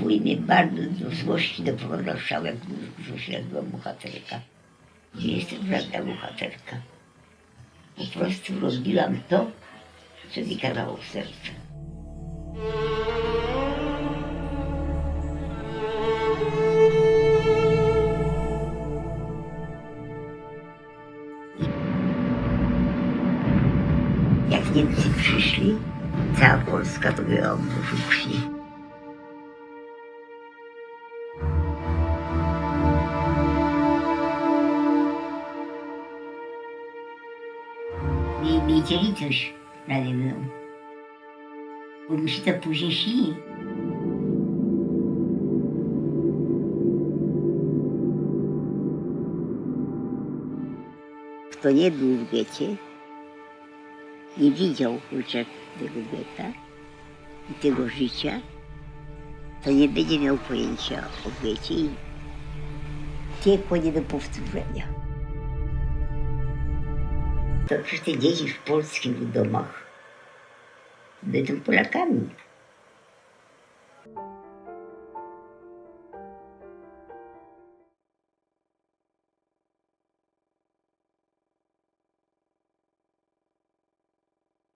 Wuj mnie bardzo do złości doprowadzał, jak rzuciła była bohaterka. Gdzie jest prawda bohaterka? Po prostu robiłam to, co mi kazało w sercu. Jak Niemcy przyszli, cała Polska to była obrzuczni. Nie mieli coś nade mną. Bo mi się to później śni. Kto nie był w getcie, nie widział kurczę tego getta i tego życia, to nie będzie miał pojęcia o getcie i piekło nie do powtórzenia. To przecież te dzieci w polskich domach będą Polakami.